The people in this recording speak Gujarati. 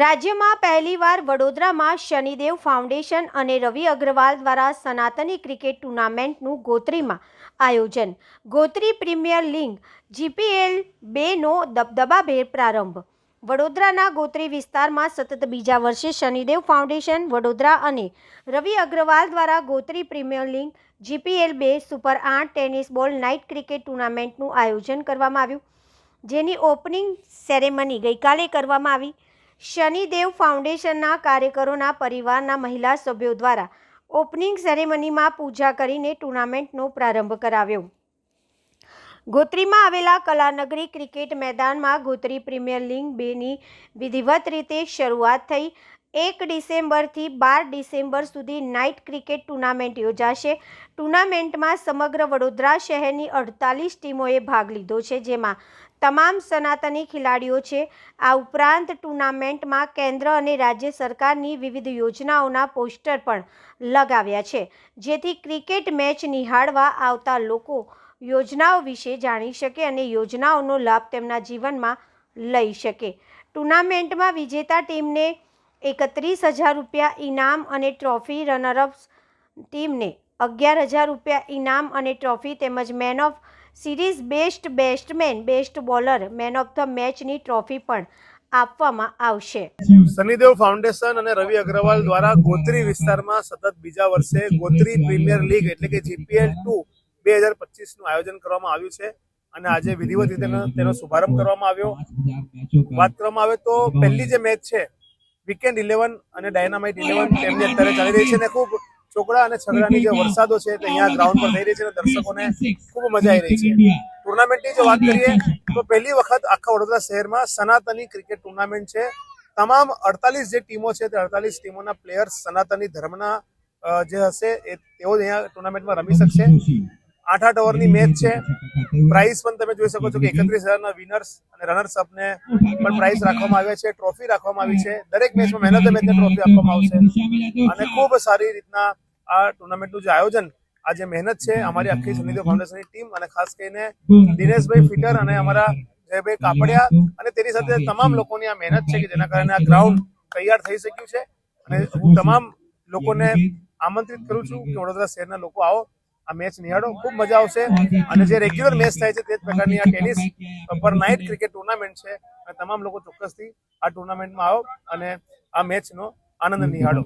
રાજ્યમાં પહેલીવાર વડોદરામાં શનિદેવ ફાઉન્ડેશન અને રવિ અગ્રવાલ દ્વારા સનાતની ક્રિકેટ ટુર્નામેન્ટનું ગોત્રીમાં આયોજન. ગોત્રી પ્રીમિયર લીગ, જીપીએલ બેનો દબદબાભેર પ્રારંભ. વડોદરાના ગોત્રી વિસ્તારમાં સતત બીજા વર્ષે શનિદેવ ફાઉન્ડેશન, વડોદરા અને રવિ અગ્રવાલ દ્વારા ગોત્રી પ્રીમિયર લીગ, જીપીએલ બે સુપર આઠ ટેનિસ બોલ નાઇટ ક્રિકેટ ટુર્નામેન્ટનું આયોજન કરવામાં આવ્યું. જેની ઓપનિંગ સેરેમની ગઈકાલે કરવામાં આવી. શનિદેવ ફાઉન્ડેશનના કાર્યકરોના પરિવારના મહિલા સભ્યો દ્વારા ઓપનિંગ સેરેમનીમાં પૂજા કરીને ટુર્નામેન્ટનો પ્રારંભ કરાવ્યો. ગોત્રીમાં આવેલા કલાનગરી ક્રિકેટ મેદાનમાં ગોત્રી પ્રીમિયર લીગ બેની વિધિવત રીતે શરૂઆત થઈ. એક ડિસેમ્બરથી બાર ડિસેમ્બર સુધી નાઇટ ક્રિકેટ ટુર્નામેન્ટ યોજાશે. ટુર્નામેન્ટમાં સમગ્ર વડોદરા શહેરની અડતાલીસ ટીમોએ ભાગ લીધો છે, જેમાં તમામ સનાતની ખેલાડીઓ છે. આ ઉપરાંત ટુર્નામેન્ટમાં કેન્દ્ર અને રાજ્ય સરકારની વિવિધ યોજનાઓના પોસ્ટર પણ લગાવ્યા છે. જેથી ક્રિકેટ મેચ નિહાળવા આવતા લોકો યોજનાઓ વિશે જાણી શકે અને યોજનાઓનો લાભ તેમના જીવનમાં લઈ શકે. ટુર્નામેન્ટમાં વિજેતા ટીમને એકત્રીસ હજાર રૂપિયા ઇનામ અને ટ્રોફી રનરઅપ્સ ટીમને. અગિયાર હજાર રૂપિયા ઇનામ અને ટ્રોફી તેમજ man of series best batsman, best bowler, man of the મેચની ટ્રોફી પણ આપવામાં આવશે. શનિદેવ ફાઉન્ડેશન અને રવિ અગ્રવાલ દ્વારા ગોત્રી વિસ્તારમાં સતત બીજા વર્ષે ગોત્રી પ્રીમિયર લીગ એટલે કે જીપીએલ ટુ બે હજાર પચીસનું આયોજન કરવામાં આવ્યું છે અને આજે વિધિવત રીતે તેનો શુભારંભ કરવામાં આવ્યો. વાત કરવામાં આવે તો પહેલી જે મેચ છે વીકેન્ડ ઇલેવન અને ડાયનામાઇટ ઇલેવન તેમની અત્યારે ચાલી રહી છે અને ખૂબ ચોકડા અને છગડાની જે વરસાદો છે તે અહીંયા ગ્રાઉન્ડ પર થઈ રહી છે અને દર્શકોને ખૂબ મજા આવી રહી છે. ટુર્નામેન્ટની જો વાત કરીએ તો પહેલી વખત આખા વડોદરા શહેરમાં સનાતની ક્રિકેટ ટુર્નામેન્ટ છે. તમામ અડતાલીસ જે ટીમો છે તે અડતાલીસ ટીમોના પ્લેયર્સ સનાતની ધર્મના જે હશે એ તેઓ જ અહીંયા ટુર્નામેન્ટમાં રમી શકશે. આઠ આઠ ઓવરની મેચ છે. પ્રાઇઝ પણ તમે જોઈ શકો છો કે એકત્રીસ હજારના વિનર્સ અને રનર્સ અપને પણ પ્રાઇઝ રાખવામાં આવ્યા છે ટ્રોફી રાખવામાં આવી છે. દરેક મેચમાં મેન ઓફ ધ મેચને ટ્રોફી આપવામાં આવશે. અને ખૂબ સારી રીતના આ ટુર્નામેન્ટનું જે આયોજન આ જે મહેનત છે અમારી આખી સુનિધિ ફાઉન્ડેશનની ટીમ અને ખાસ કરીને દિનેશભાઈ ફિટર અને અમારા જયભાઈ કાપડિયા અને તેની સાથે તમામ લોકોની આ મહેનત છે કે જેના કારણે આ ગ્રાઉન્ડ તૈયાર થઈ શક્યું છે. અને હું તમામ લોકોને આમંત્રિત કરું છું કે વડોદરા શહેરના લોકો આવો. આ મેચ નિહાળો, ખૂબ મજા આવશે. અને જે રેગ્યુલર મેચ થાય છે તે જ પ્રકારની આ ટેનિસ પર નાઇટ ક્રિકેટ ટુર્નામેન્ટ છે. અને તમામ લોકો ચોક્કસથી આ ટુર્નામેન્ટમાં આવો અને આ મેચનો આનંદ નિહાળો.